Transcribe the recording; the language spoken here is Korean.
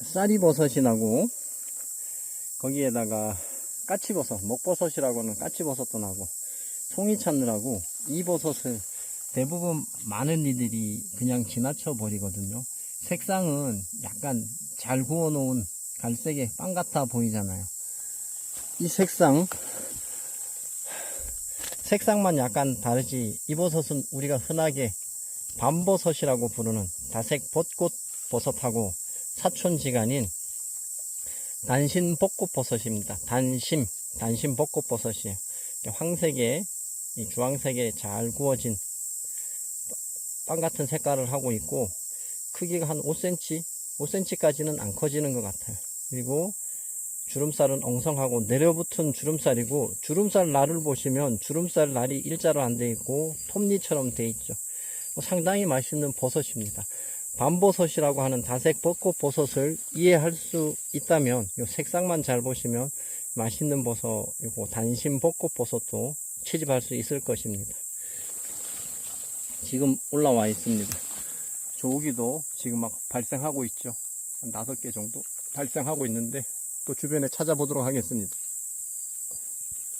쌀이버섯이 나고 거기에다가 까치버섯, 먹버섯이라고는 까치버섯도 나고 송이 찾느라고 이 버섯을 대부분 많은 이들이 그냥 지나쳐 버리거든요. 색상은 약간 잘 구워 놓은 갈색의 빵 같아 보이잖아요. 이 색상 색상만 약간 다르지 이 버섯은 우리가 흔하게 밤버섯이라고 부르는 다색 벚꽃 버섯하고 사촌지간인 단신 벚꽃 버섯입니다. 단심, 단심 벚꽃 버섯이에요. 이렇게 황색에, 이 주황색에 잘 구워진 빵 같은 색깔을 하고 있고, 크기가 한 5cm, 5cm까지는 안 커지는 것 같아요. 그리고 주름살은 엉성하고 내려붙은 주름살이고, 주름살 날을 보시면 주름살 날이 일자로 안 돼 있고, 톱니처럼 돼 있죠. 상당히 맛있는 버섯입니다. 밤버섯이라고 하는 다색 벚꽃 버섯을 이해할 수 있다면 이 색상만 잘 보시면 맛있는 버섯 이거 단심 벚꽃 버섯도 채집할 수 있을 것입니다. 지금 올라와 있습니다. 조기도 지금 막 발생하고 있죠. 한 다섯 개 정도 발생하고 있는데 또 주변에 찾아보도록 하겠습니다.